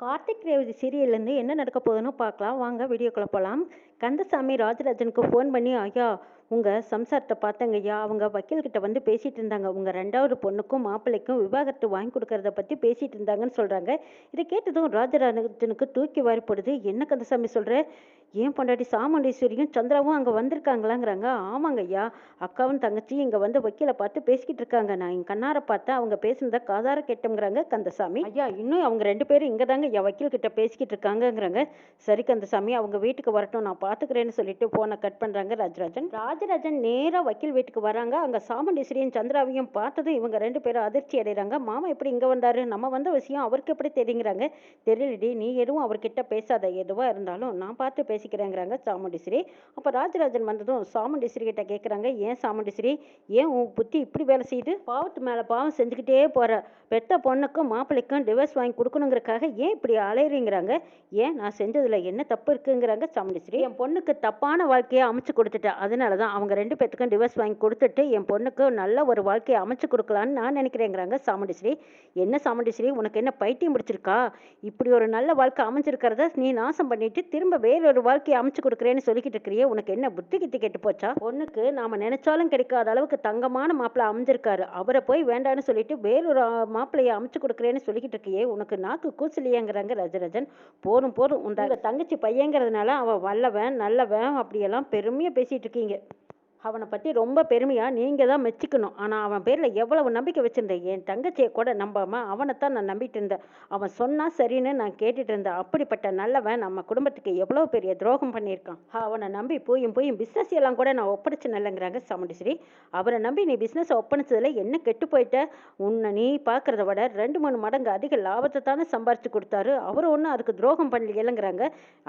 கார்த்திக் ரேவதி சீரியல்லேருந்து என்ன நடக்க போகுதுன்னு பார்க்கலாம். வாங்க வீடியோக்குள்ளே போகலாம் கந்தசாமி ராஜராஜனுக்கு ஃபோன் பண்ணி ஐயா உங்கள் சம்சாரத்தை பார்த்தங்க ஐயா அவங்க வக்கீல்கிட்ட வந்து பேசிகிட்டு இருந்தாங்க. உங்கள் ரெண்டாவது பொண்ணுக்கும் மாப்பிள்ளைக்கும் விவாகரத்து வாங்கி கொடுக்கறத பற்றி பேசிகிட்டு இருந்தாங்கன்னு சொல்கிறாங்க இதை கேட்டதும் ராஜராஜனுக்கு தூக்கி வாரி போடுது என்ன கந்தசாமி சொல்கிற ஏன் பொண்டாட்டி சாமுண்டீஸ்வரியும் சந்திராவும் அங்கே வந்திருக்காங்களாங்கிறாங்க? ஆமாங்க ஐயா அக்காவும் தங்கச்சியும் இங்கே வந்து வக்கீலை பார்த்து பேசிக்கிட்டு இருக்காங்க. நான் என் கண்ணார பார்த்தா அவங்க பேசுனதை காதார கேட்டோங்கிறாங்க கந்தசாமி. ஐயா இன்னும் அவங்க ரெண்டு பேரும் இங்கே தாங்க ஐயா வக்கீல் கிட்ட பேசிக்கிட்டு இருக்காங்கங்கிறாங்க. சரி கந்தசாமி அவங்க வீட்டுக்கு வரட்டும். நான் பார்த்துக்கிறேன்னு சொல்லிட்டு ஃபோனை கட் பண்ணுறாங்க ராஜராஜன். ராஜராஜன் நேராக வக்கீல் வீட்டுக்கு வராங்க. அங்கே சாமுண்டீஸ்வரியும் சந்திராவையும் பார்த்ததும் இவங்க ரெண்டு பேரும் அதிர்ச்சி அடைகிறாங்க மாமா எப்படி இங்கே வந்தாரு? நம்ம வந்த விஷயம் அவருக்கு எப்படி தெரியுங்கிறாங்க தெரியலடி நீ எதுவும் அவர்கிட்ட பேசாத. எதுவாக இருந்தாலும் நான் பார்த்து பேசிக்கிறேங்கிறாங்க சாமுண்டீஸ்வரி. அப்போ ராஜராஜன் வந்ததும் சாமுண்டீஸ்வரி கிட்ட கேட்குறாங்க ஏன் சாமுண்டீஸ்வரி? ஏன் உன் புத்தி இப்படி வேலை செய்யுது? பாவத்து மேலே பாவம் செஞ்சுக்கிட்டே போகிற பெத்த பொண்ணுக்கும் மாப்பிள்ளைக்கும் டிவோர்ஸ் வாங்கி கொடுக்கணுங்கிறக்காக ஏன் இப்படி அலையிறீங்கிறாங்க? ஏன் நான் செஞ்சதில் என்ன தப்பு இருக்குங்கிறாங்க சாமுண்டீஸ்வரி? என் பொண்ணுக்கு தப்பான வாழ்க்கையை அமைச்சு கொடுத்துட்டேன். அதனால தான் அவங்க ரெண்டு பேத்துக்கும் டிவோர்ஸ் வாங்கி கொடுத்துட்டு என் பொண்ணுக்கு நல்ல ஒரு வாழ்க்கையை அமைச்சு கொடுக்கலான்னு நான் நினைக்கிறேங்கிறாங்க சாமுண்டிஸ்ரீ என்ன சாமுண்டிஸ்ரீ உனக்கு என்ன பைத்தியம் பிடிச்சிருக்கா? இப்படி ஒரு நல்ல வாழ்க்கை அமைஞ்சிருக்கிறத நீ நாசம் பண்ணிட்டு திரும்ப வேறொரு வாழ்க்கையை அமைச்சு கொடுக்குறேன்னு சொல்லிக்கிட்டு இருக்கிறியே உனக்கு என்ன புத்தி கித்தி கெட்டு போச்சா? பொண்ணுக்கு நாம நினைச்சாலும் கிடைக்காத அளவுக்கு தங்கமான மாப்பிள்ளை அமைஞ்சிருக்காரு. அவரை போய் வேண்டான்னு சொல்லிட்டு வேறொரு மாப்பிள்ளையை அமைச்சு கொடுக்குறேன்னு சொல்லிக்கிட்டு இருக்கியே உனக்கு நாக்கு கூச்சலியேங்கிறாங்க ரஜரஜன். போதும் போதும். உண்டாங்க தங்கச்சி பையங்கிறதுனால அவன் வல்லவன் நல்லவன் அப்படியெல்லாம் பெருமையாக பேசிட்டு இருக்கீங்க. அவனை பற்றி ரொம்ப பெருமையாக நீங்கள் தான் மெச்சிக்கணும். ஆனால் அவன் பேரில் எவ்வளவு நம்பிக்கை வச்சுருந்தேன் என் தங்கச்சியை கூட நம்பாமல் அவனைத்தான் நான் நம்பிட்டு இருந்தேன். அவன் சொன்னால் சரின்னு நான் கேட்டுட்டு இருந்தேன். அப்படிப்பட்ட நல்லவன் நம்ம குடும்பத்துக்கு எவ்வளோ பெரிய துரோகம் பண்ணியிருக்கான்? அவனை நம்பி போயும் போயும் பிஸ்னஸ் எல்லாம் கூட நான் ஒப்படைச்சு நல்லங்கிறாங்க சாமுண்டீஸ்வரி. அவரை நம்பி நீ பிஸ்னஸை ஒப்படைச்சதில் என்ன கெட்டு போயிட்ட? உன்னை நீ பார்க்குறத விட ரெண்டு மூணு மடங்கு அதிக லாபத்தை தானே சம்பாரித்து கொடுத்தாரு. அவர் ஒன்றும் அதுக்கு துரோகம் பண்ணலைங்கிறாங்க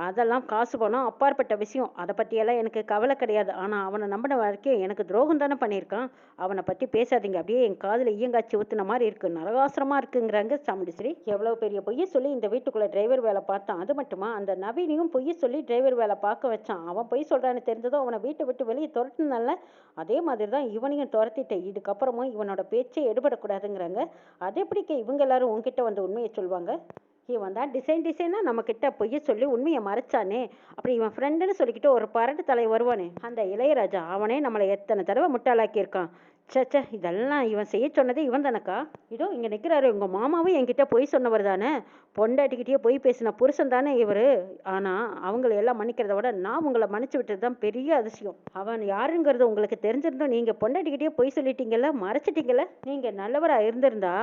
அதெல்லாம் காசு பணம் அப்பாற்பட்ட விஷயம். அதை பற்றியெல்லாம் எனக்கு கவலை கிடையாது. ஆனால் அவனை நம்பின இருக்கே எனக்கு துரோகம் தானே பண்ணியிருக்கான். அவனை பற்றி பேசாதீங்க. அப்படியே என் காதில் ஈயங்காய்ச்சி ஊற்றுன மாதிரி இருக்குது நரகாசுரமாக இருக்குங்கிறாங்க சாமுண்டீஸ்வரி. எவ்வளோ பெரிய பொய்ய சொல்லி இந்த வீட்டுக்குள்ளே டிரைவர் வேலை பார்த்தான். அது மட்டுமா? அந்த நவீனையும் பொய்ய சொல்லி டிரைவர் வேலை பார்க்க வச்சான். அவன் பொய் சொல்கிறான்னு தெரிஞ்சதும் அவனை வீட்டை விட்டு வெளியே துரட்டினால அதே மாதிரி தான் இவனையும் துரத்திட்டேன். இதுக்கப்புறமும் இவனோட பேச்சே எடுபடக்கூடாதுங்கிறாங்க. அது எப்படிக்க இவங்க எல்லாரும் உன்கிட்ட வந்து உண்மையை சொல்லுவாங்க இவன் தான் டிசைன் டிசைனாக நம்மக்கிட்ட பொய்ய சொல்லி உண்மையை மறைச்சானே. அப்படி இவன் ஃப்ரெண்டுன்னு சொல்லிக்கிட்டு ஒரு பரட்டு தலை வருவானே. அந்த இளையராஜா அவனே நம்மளை எத்தனை தடவை முட்டாளாக்கியிருக்கான். ச்சே ச்சே இதெல்லாம் இவன் செய்ய சொன்னதே இவன் தானக்கா? இதோ இங்கே நிற்கிறாரு உங்கள் மாமாவும் என்கிட்ட பொய் சொன்னவர் தானே. பொண்டாட்டிக்கிட்டே பொய் பேசின புருஷன் தானே இவர். ஆனால் அவங்கள எல்லாம் மன்னிக்கிறத விட நான் உங்களை மன்னிச்சு விட்டது தான் பெரிய அதிசயம். அவன் யாருங்கிறது உங்களுக்கு தெரிஞ்சிருந்தோம் நீங்கள் பொண்டாட்டிக்கிட்டே பொய் சொல்லிட்டீங்கல்ல மறைச்சிட்டீங்கல்ல? நீங்கள் நல்லவராக இருந்திருந்தா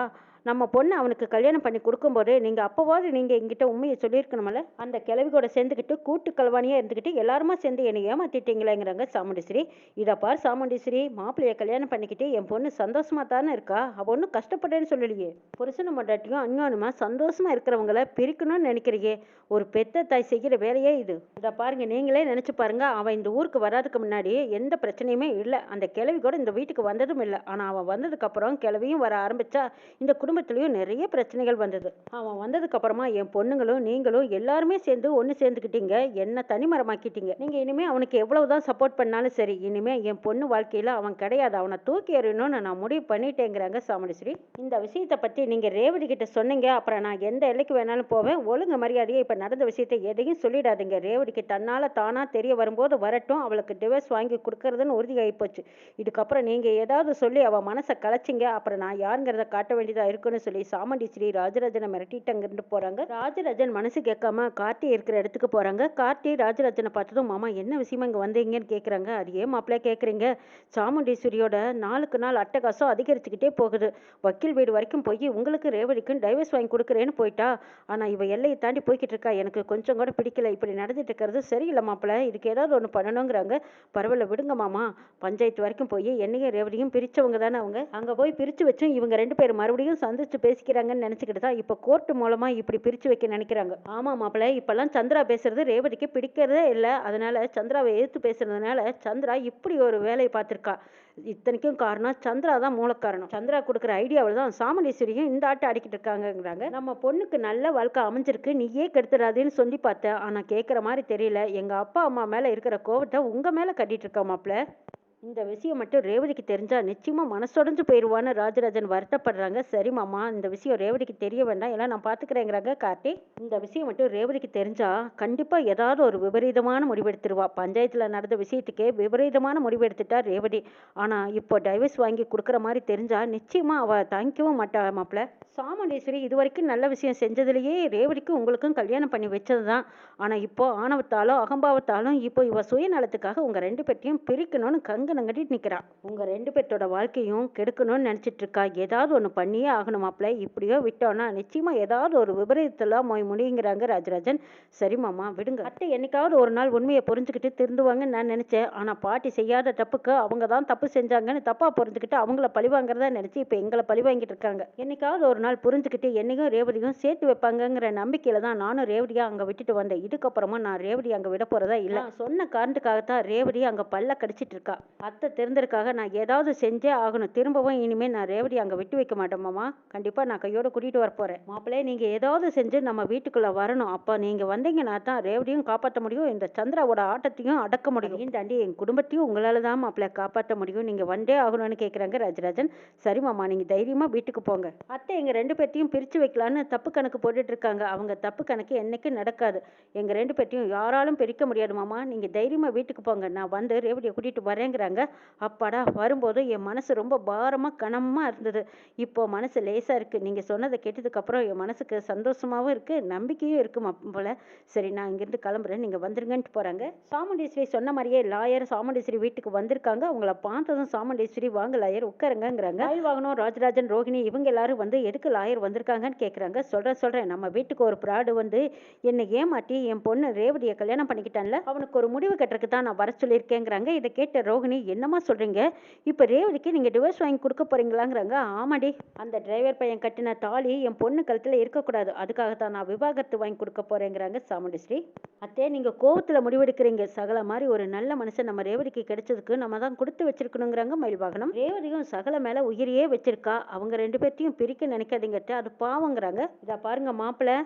நம்ம பொண்ணு அவனுக்கு கல்யாணம் பண்ணி கொடுக்கும்போது நீங்கள் அப்போவாது நீங்கள் எங்கிட்ட உண்மையை சொல்லியிருக்கணுமல்ல அந்த கிழவி கூட சேர்ந்துக்கிட்டு கூட்டு கல்வாணியாக இருந்துக்கிட்டு எல்லாருமா சேர்ந்து என்னை ஏமாத்திட்டீங்களேங்கிறாங்க சாமுண்டீஸ்வரி. இதை பார் சாமுண்டீஸ்வரி மாப்பிள்ளையை கல்யாணம் பண்ணிக்கிட்டு என் பொண்ணு சந்தோஷமாக தானே இருக்கா? அவள் ஒன்றும் கஷ்டப்பட்டேன்னு சொல்லலையே. புருஷனும் மண்டாட்டியும் அஞ்ஞானமா சந்தோஷமாக இருக்கிறவங்கள பிரிக்கணும்னு நினைக்கிறியே. ஒரு பெத்த தாய் செய்கிற வேலையே இது. இதை பாருங்க நீங்களே நினச்சி பாருங்க. அவன் இந்த ஊருக்கு வராதுக்கு முன்னாடி எந்த பிரச்சனையுமே இல்லை. அந்த கிழவி கூட இந்த வீட்டுக்கு வந்ததும் இல்லை. ஆனால் அவன் வந்ததுக்கப்புறம் கிழவியும் வர ஆரம்பிச்சா இந்த குடும்பத்துலேயும் நிறைய பிரச்சனைகள் வந்தது. அவன் வந்ததுக்கப்புறமா என் பொண்ணுங்களும் நீங்களும் எல்லாருமே சேர்ந்து ஒன்று சேர்ந்துக்கிட்டீங்க என்னை தனிமரமாக்கிட்டீங்க நீங்கள் இனிமேல் அவனுக்கு எவ்வளவுதான் சப்போர்ட் பண்ணாலும் சரி இனிமேல் என் பொண்ணு வாழ்க்கையில் அவன் கிடையாது. அவனை தூக்கி எறியணும்னு நான் முடிவு பண்ணிட்டேங்கிறாங்க சாமுண்டீஸ்வரி இந்த விஷயத்தை பற்றி நீங்கள் ரேவதி கிட்ட சொன்னீங்க. அப்புறம் நான் எந்த எல்லைக்கு வேணாலும் போவேன். ஒழுங்கு மரியாதையை இப்போ நடந்த விஷயத்தை எதையும் சொல்லிடாதீங்க. ரேவதிக்கு தன்னால் தானாக தெரிய வரும்போது வரட்டும். அவளுக்கு டிவைஸ் வாங்கி கொடுக்கறதுன்னு உறுதியாகி போச்சு. இதுக்கப்புறம் நீங்கள் ஏதாவது சொல்லி அவள் மனசை கலைச்சிங்க. அப்புறம் நான் யாருங்கிறத காட்ட வேண்டியதாக இருக்கும் இருக்குன்னு சொல்லி சாமுண்டீஸ்வரி ஸ்ரீ ராஜராஜனை மிரட்டிட்டு அங்கிருந்து போகிறாங்க ராஜராஜன் மனசு கேட்காம கார்த்தி இருக்கிற இடத்துக்கு போகிறாங்க கார்த்தி ராஜராஜனை பார்த்ததும் மாமா என்ன விஷயமா இங்கே வந்தீங்கன்னு கேட்குறாங்க அது ஏன் மாப்பிள்ளை கேட்குறீங்க சாமுண்டீஸ்வரியோட நாளுக்கு நாள் அட்டகாசம் அதிகரிச்சுக்கிட்டே போகுது. வக்கீல் வீடு வரைக்கும் போய் உங்களுக்கு ரேவதிக்கும் டைவர்ஸ் வாங்கி கொடுக்குறேன்னு போயிட்டா. ஆனால் இவ எல்லையை தாண்டி போய்கிட்டு இருக்கா. எனக்கு கொஞ்சம் கூட பிடிக்கல. இப்படி நடந்துட்டு இருக்கிறது சரியில்லை மாப்பிள்ள. இதுக்கு ஏதாவது ஒன்று பண்ணணுங்கிறாங்க. பரவாயில்ல விடுங்க மாமா. பஞ்சாயத்து வரைக்கும் போய் என்னையும் ரேவதியும் பிரிச்சவங்க தானே அவங்க. அங்கே போய் பிரித்து வச்சும் இவங்க ரெண்டு பேர் மறுபடியும் சந்திச்சு பேசிக்கிறாங்கன்னு நினச்சிக்கிட்டு தான் இப்போ கோர்ட்டு மூலமாக இப்படி பிரித்து வைக்க நினைக்கிறாங்க. ஆமாம் மாப்பிள்ளை இப்போல்லாம் சந்திரா பேசுறது ரேவதிக்கு பிடிக்கிறதே இல்லை. அதனால சந்திராவை எதிர்த்து பேசுறதுனால சந்திரா இப்படி ஒரு வேலையை பார்த்துருக்கா. இத்தனைக்கும் காரணம் சந்திரா தான் மூலக்காரணம். சந்திரா கொடுக்குற ஐடியாவில் தான் சாமுண்டீஸ்வரியும் இந்த ஆட்டை அடிக்கிட்டு இருக்காங்கங்கிறாங்க. நம்ம பொண்ணுக்கு நல்ல வாழ்க்கை அமைஞ்சிருக்கு. நீயே கெடுத்துடாதேன்னு சொல்லி பார்த்தேன் ஆனால் கேட்குற மாதிரி தெரியல. எங்கள் அப்பா அம்மா மேலே இருக்கிற கோவத்தை உங்கள் மேலே கட்டிகிட்டு இருக்கா மாப்பிள்ள? இந்த விஷயம் மட்டும் ரேவதிக்கு தெரிஞ்சால் நிச்சயமாக மனசொடைஞ்சு போயிடுவான்னு ராஜராஜன் வருத்தப்படுறாங்க. சரி மாமா இந்த விஷயம் ரேவதிக்கு தெரிய வேண்டாம். எல்லாம் நான் பார்த்துக்கிறேங்கிறாங்க கார்த்தி. இந்த விஷயம் மட்டும் ரேவதிக்கு தெரிஞ்சால் கண்டிப்பாக ஏதாவது ஒரு விபரீதமான முடிவெடுத்துருவா. பஞ்சாயத்தில் நடந்த விஷயத்துக்கே விபரீதமான முடிவெடுத்துட்டா ரேவதி. ஆனால் இப்போ டைவர்ஸ் வாங்கி கொடுக்குற மாதிரி தெரிஞ்சால் நிச்சயமாக அவள் தாங்கிக்கவும் மாட்டா மாப்பிள்ள சாமுண்டேஸ்வரி இது வரைக்கும் நல்ல விஷயம் செஞ்சதுலேயே ரேவதிக்கு உங்களுக்கும் கல்யாணம் பண்ணி வச்சதுதான். ஆனால் இப்போ ஆணவத்தாலும் அகம்பாவத்தாலும் இப்போ இவ சுயநலத்துக்காக உங்கள் ரெண்டு பேர்த்தையும் பிரிக்கணும்னு கங்கணம் கட்டிட்டு நிற்கிறா உங்கள் ரெண்டு பேர்த்தோட வாழ்க்கையும் கெடுக்கணும்னு நினைச்சிட்டு இருக்கா ஏதாவது ஒன்று பண்ணியே ஆகணும் மாப்பிள்ள. இப்படியோ விட்டோன்னா நிச்சயமாக ஏதாவது ஒரு விபரீதத்தில் மொய் முடியுங்கிறாங்க ராஜராஜன். சரி மாமா விடுங்க. அத்தை என்னைக்காவது ஒரு நாள் உண்மையை புரிஞ்சுக்கிட்டு திருந்துவாங்கன்னு நான் நினச்சேன். ஆனால் பாட்டி செய்யாத தப்புக்கு அவங்க தான் தப்பு செஞ்சாங்கன்னு தப்பாக புரிஞ்சுக்கிட்டு அவங்கள பழிவாங்கிறதா நினச்சி இப்போ எங்களை பழி வாங்கிட்டு இருக்காங்க என்னைக்காவது ஒரு நாள் புரிஞ்சுக்கிட்டு என்னையும் ரேவதியும் சேர்த்து வைப்பாங்கங்கிற நம்பிக்கையில தான் நானும் ரேவதியாக அங்கே விட்டுட்டு வந்தேன். இதுக்கப்புறமா நான் ரேவதி அங்கே விட போகிறதா இல்லை. சொன்ன சொன்ன காரணத்துக்காகத்தான் ரேவதி அங்கே பல்ல கடிச்சிட்டு இருக்கா அத்தை தெரிந்ததுக்காக நான் ஏதாவது செஞ்சே ஆகணும். திரும்பவும் இனிமேல் நான் ரேவதி அங்கே விட்டு வைக்க மாட்டேன் கண்டிப்பாக நான் கையோடு கூட்டிகிட்டு வர போகிறேன் மாப்பிள்ளை நீங்கள் ஏதாவது செஞ்சு நம்ம வீட்டுக்குள்ளே வரணும். அப்போ நீங்கள் வந்தீங்கன்னா தான் ரேவடியும் காப்பாற்ற முடியும். இந்த சந்திராவோட ஆட்டத்தையும் அடக்க முடியும். தாண்டி என் குடும்பத்தையும் உங்களால் தான் மாப்பிள்ளை காப்பாற்ற முடியும். நீங்கள் வந்தே ஆகணும்னு கேட்குறாங்க ராஜராஜன். சரி மாமா நீங்கள் தைரியமாக வீட்டுக்கு போங்க. அத்தை எங்கள் ரெண்டு பேர்த்தையும் பிரித்து வைக்கலான்னு தப்பு கணக்கு போட்டுட்ருக்காங்க அவங்க தப்பு கணக்கு என்றைக்கும் நடக்காது. எங்கள் ரெண்டு பேர்த்தையும் யாராலும் பிரிக்க முடியாது மாமா. நீங்கள் தைரியமாக வீட்டுக்கு போங்க. நான் வந்து ரேவடியை கூட்டிகிட்டு வரேங்கிற வரேங்கிறாங்க அப்பாடா வரும்போது என் மனசு ரொம்ப பாரமாக கனமாக இருந்தது. இப்போ மனசு லேசாக இருக்குது நீங்கள் சொன்னதை கேட்டதுக்கப்புறம் என் மனசுக்கு சந்தோஷமாகவும் இருக்குது நம்பிக்கையும் இருக்கும் போல். சரி நான் இங்கேருந்து கிளம்புறேன். நீங்கள் வந்துருங்கன்ட்டு போகிறாங்க சாமுண்டீஸ்வரி சொன்ன மாதிரியே லாயர் சாமுண்டீஸ்வரி வீட்டுக்கு வந்திருக்காங்க. அவங்கள பார்த்ததும் சாமுண்டீஸ்வரி வாங்க லாயர் உட்காருங்கிறாங்க ஆயில் வாங்கணும் ராஜராஜன் ரோகிணி இவங்க எல்லாரும் வந்து எதுக்கு லாயர் வந்திருக்காங்கன்னு கேட்குறாங்க சொல்கிறேன் சொல்கிறேன் நம்ம வீட்டுக்கு ஒரு பிராடு வந்து என்னை ஏமாட்டி என் பொண்ணு ரேவதியை கல்யாணம் பண்ணிக்கிட்டான்ல. அவனுக்கு ஒரு முடிவு கட்டுறதுக்கு தான் நான் வர சொல்லியிருக்கேங்கிறாங்க. இதை கேட்ட ரோகிணி என்னம்மா சொல்றீங்க? இப்போ ரேவதிக்கு நீங்கள் டிவோர்ஸ் வாங்கி கொடுக்க போறீங்களாங்கிறாங்க. ஆமாடி அந்த டிரைவர் பையன் கட்டின தாலி என் பொண்ணு கழுத்தில் இருக்கக்கூடாது. அதுக்காக தான் நான் விவாகரத்து வாங்கி கொடுக்க போறேங்கிறாங்க சாமுண்டஸ்ரீ அத்தே நீங்கள் கோவத்தில் முடிவெடுக்கிறீங்க. சகல மாதிரி ஒரு நல்ல மனுஷன் நம்ம ரேவதிக்கு கிடைச்சதுக்கு நம்ம தான் கொடுத்து வச்சிருக்கணுங்கிறாங்க மயில் வாகனம் ரேவதியும் சகல மேலே உயிரையே வச்சிருக்கா. அவங்க ரெண்டு பேர்த்தையும் பிரிக்க நினைக்காதீங்கட்டு அது பாவங்கிறாங்க. இதை பாருங்க மாப்பிள்ளை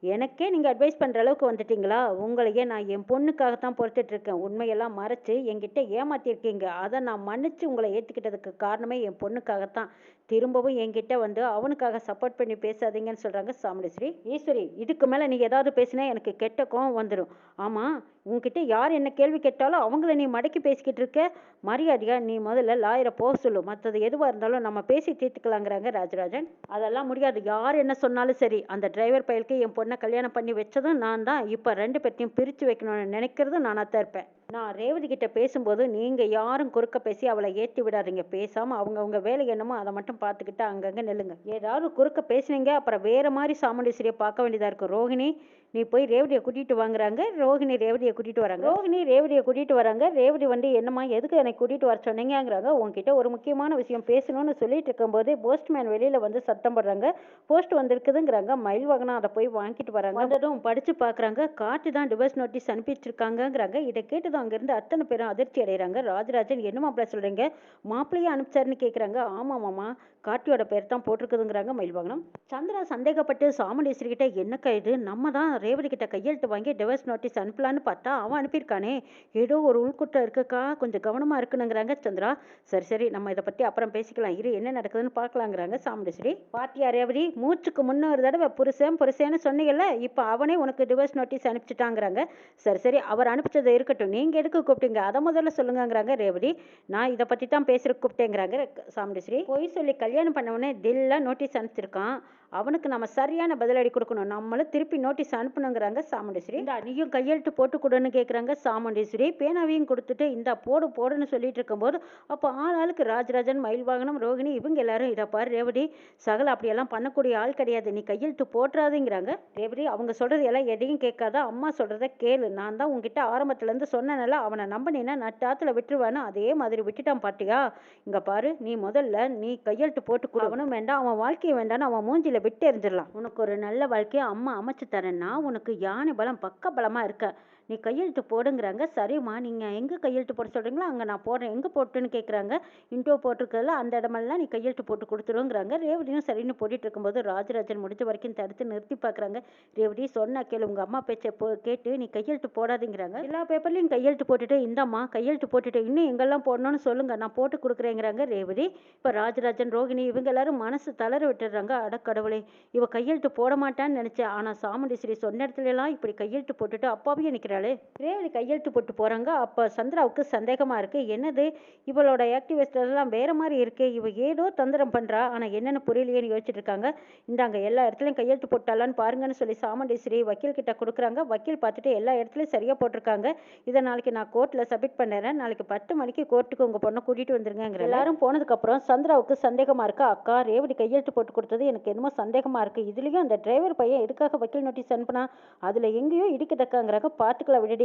எனக்கே நீங்கள் அட்வைஸ் பண்ணுற அளவுக்கு வந்துட்டீங்களா? உங்களையே நான் என் பொண்ணுக்காகத்தான் பொறுத்துட்டு இருக்கேன் உண்மையெல்லாம் மறைச்சு என்கிட்ட ஏமாத்திருக்கீங்க. அதை நான் மன்னிச்சு உங்களை ஏற்றுக்கிட்டதுக்கு காரணமே என் பொண்ணுக்காகத்தான். திரும்பவும் என்கிட்ட வந்து அவனுக்காக சப்போர்ட் பண்ணி பேசாதீங்கன்னு சொல்கிறாங்க சாமுண்டேஸ்வரி. ஈஸ்வரி இதுக்கு மேலே நீ ஏதாவது பேசினா எனக்கு கெட்ட கோவம் வந்துடும் ஆமாம் உங்ககிட்ட யார் என்ன கேள்வி கேட்டாலும் அவங்கள நீ மடக்கி பேசிக்கிட்டு இருக்க. மரியாதையா நீ முதல்ல லாயரை போக சொல்லு. மற்றது எதுவாக இருந்தாலும் நம்ம பேசி தீர்த்துக்கலாங்கிறாங்க ராஜராஜன். அதெல்லாம் முடியாது. யார் என்ன சொன்னாலும் சரி அந்த டிரைவர் பயலுக்கு என் பொண்ணை கல்யாணம் பண்ணி வச்சதும் நான் தான். இப்போ ரெண்டு பேர்த்தையும் பிரித்து வைக்கணும்னு நினைக்கிறதும் நானாக தான் இருப்பேன். நான் ரேவதி கிட்ட பேசும்போது நீங்கள் யாரும் குறுக்க பேசி அவளை ஏற்றி விடாதீங்க. பேசாமல் அவங்கவுங்க வேலை என்னமோ அதை மட்டும் பார்த்துக்கிட்டு அங்கங்கே நெல்லுங்க. ஏதாவது குறுக்க பேசுனீங்க அப்புறம் வேறு மாதிரி சாமுண்டீஸ்வரியை பார்க்க வேண்டியதாக இருக்கும் ரோஹிணி நீ போய் ரேவதியை கூட்டிகிட்டு வாங்குறாங்க. ரோஹிணி ரேவதியை கூட்டிகிட்டு வராங்க. ரோஹிணி ரேவதியை கூட்டிகிட்டு வராங்க. ரேவதி வந்து என்னம்மா எதுக்கு என்னை கூட்டிகிட்டு வர சொன்னீங்கங்கிறாங்க. உங்ககிட்ட ஒரு முக்கியமான விஷயம் பேசணும்னு சொல்லிட்டு இருக்கும்போது போஸ்ட்மேன் வெளியில் வந்து சத்தம் போடுறாங்க. போஸ்ட் வந்திருக்குதுங்கிறாங்க. மயில் வாகனம் அதை போய் வாங்கிட்டு வராங்க. வந்ததும் படித்து பார்க்குறாங்க காட்டு தான் டிவர்ஸ் நோட்டீஸ் அனுப்பிச்சிருக்காங்கங்கிறாங்க. இதை கேட்டதும் அங்கேருந்து அத்தனை பேரும் அதிர்ச்சி அடைகிறாங்க ராஜராஜன் என்ன மாப்பிள்ள சொல்கிறீங்க மாப்பிள்ளையே அனுப்பிச்சாருன்னு கேட்குறாங்க ஆமாம் மாமா. கார்த்தியோட பேர் தான் போட்டிருக்குதுங்கிறாங்க மயில்வாகனம். சந்திரா சந்தேகப்பட்டு சாமுண்டீஸ்வரி கிட்ட என்னக்கா இது? நம்ம தான் ரேவதி கிட்ட கையெழுத்து வாங்கி டிவர்ஸ் நோட்டீஸ் அனுப்பலான்னு பார்த்தா அவன் அனுப்பியிருக்கானே. ஏதோ ஒரு உள்குற்றம் இருக்குக்கா? கொஞ்சம் கவனமாக இருக்கணுங்கிறாங்க சந்திரா. சரி சரி நம்ம இதை பற்றி அப்புறம் பேசிக்கலாம். இரு என்ன நடக்குதுன்னு பார்க்கலாங்கிறாங்க சாமுண்டேஸ்வரி. பாத்தியா ரேவதி மூச்சுக்கு முன்ன ஒரு தடவை புருஷன் புருஷன்னு சொன்னீங்கல்ல இப்போ அவனே உனக்கு டிவர்ஸ் நோட்டீஸ் அனுப்பிச்சிட்டாங்கிறாங்க. சரி சரி அவர் அனுப்பிச்சது இருக்கட்டும். நீங்கள் எதுக்கு கூப்பிட்டீங்க? அதை முதல்ல சொல்லுங்கங்கிறாங்க ரேவதி. நான் இதை பற்றி தான் பேசுகிற கூப்பிட்டேங்கிறாங்க சாமுண்டேஸ்வரி. பொய் சொல்லி கல்யாணம் பண்ணவனே தில்லா நோட்டீஸ் அனுப்பிச்சிருக்கான். அவனுக்கு நம்ம சரியான பதிலடி கொடுக்கணும். நம்மளும் திருப்பி நோட்டீஸ் அனுப்பணுங்கிறாங்க சாமுண்டீஸ்வரி. இந்த நீயும் கையெழுத்து போட்டு கொடுன்னு கேட்குறாங்க சாமுண்டீஸ்வரி. பேனாவையும் கொடுத்துட்டு இந்த போடு போடுன்னு சொல்லிட்டு இருக்கும்போது அப்போ ஆள் ஆளுக்கு ராஜராஜன் மயில் வாகனம் ரோகிணி இவங்க எல்லாரும் இதை பாரு ரேவதி சகல அப்படியெல்லாம் பண்ணக்கூடிய ஆள் கிடையாது. நீ கையெழுத்து போட்டுறாதுங்கிறாங்க ரேவதி அவங்க சொல்றது எல்லாம் எதையும் கேட்காத. அம்மா சொல்றத கேளு. நான் தான் உங்ககிட்ட ஆரம்பத்துல இருந்து சொன்னனால அவனை நம்பினீன்னா நட்டாத்துல விட்டுருவானு அதே மாதிரி விட்டுட்டான் பாட்டியா இங்க பாரு நீ முதல்ல நீ கையெழுத்து போட்டு கொடுக்கணும் வேண்டாம் அவன் வாழ்க்கையை வேண்டாம்னு அவன் மூஞ்சில விட்டு எறிஞ்சிடலாம் உனக்கு ஒரு நல்ல வாழ்க்கையை அம்மா அமைச்சு தரேன்னா உனக்கு யானை பலம் பக்க பலமா இருக்க. நீ கையெழுத்து போடுங்கிறாங்க. சரிம்மா நீங்கள் எங்கே கையெழுத்து போட சொல்கிறீங்களோ அங்கே நான் போடுறேன். எங்கே போட்டுன்னு கேட்குறாங்க இன்டோ போட்டிருக்கல அந்த இடமெல்லாம் நீ கையெழுத்து போட்டு கொடுத்துருங்கிறாங்க. ரேவதியும் சரின்னு போட்டுட்டு இருக்கும்போது ராஜராஜன் முடிஞ்ச வரைக்கும் தடுத்து நிறுத்தி பார்க்குறாங்க ரேவதி சொன்னா கேளு உங்கள் அம்மா பேச்சை போ கேட்டு நீ கையெழுத்து போடாதுங்கிறாங்க. எல்லா பேப்பர்லையும் கையெழுத்து போட்டுட்டு இந்தாம்மா கையெழுத்து போட்டுட்டு இன்னும் எங்கெல்லாம் போடணும்னு சொல்லுங்க நான் போட்டு கொடுக்குறேங்கிறாங்க ரேவதி. இப்போ ராஜராஜன் ரோகிணி இவங்க எல்லாரும் மனசு தளர விட்டுடுறாங்க அடக்கடவுளே இவ கையெழுத்து போட மாட்டான்னு நினச்சேன். ஆனால் சாமுண்டீஸ்வரி சொன்ன இடத்துல எல்லாம் இப்படி கையெழுத்து போட்டுட்டு அப்பாவே நிற்கிறாளே ரேவதி கையெழுத்து போட்டு போறாங்க. அப்போ சந்திராவுக்கு சந்தேகமா இருக்கு. என்னது? இவளோட ஆக்டிவிஸ்டெல்லாம் எல்லாம் வேற மாதிரி இருக்குது இவ ஏதோ தந்திரம் பண்ணுறா ஆனால் என்னென்னு புரியலையேன்னு யோசிச்சுட்டு இருக்காங்க. இந்தாங்க எல்லா இடத்துலையும் கையெழுத்து போட்டாலான்னு பாருங்கன்னு சொல்லி சாமண்டேஸ்வரி வக்கீல் கிட்ட கொடுக்குறாங்க. வக்கீல் பார்த்துட்டு எல்லா இடத்துலையும் சரியாக போட்டிருக்காங்க. இதை நாளைக்கு நான் கோர்ட்டில் சப்மிட் பண்ணுறேன். நாளைக்கு பத்து மணிக்கு கோர்ட்டுக்கு உங்கள் பொண்ணை கூட்டிகிட்டு வந்துருங்கிற எல்லாரும் போனதுக்கப்புறம் சந்திராவுக்கு சந்தேகமாக இருக்கா. அக்கா ரேவதி கையெழுத்து போட்டு கொடுத்தது எனக்கு என்னமோ சந்தேகமாக இருக்கு. இதுலேயும் அந்த டிரைவர் பையன் எதுக்காக வக்கீல் நோட்டீஸ் அனுப்புனா? அதில் எங்கேயோ இடிக்கத்தக்காங்கிறாங்க. பார்த்துக்கலாம் விடுடி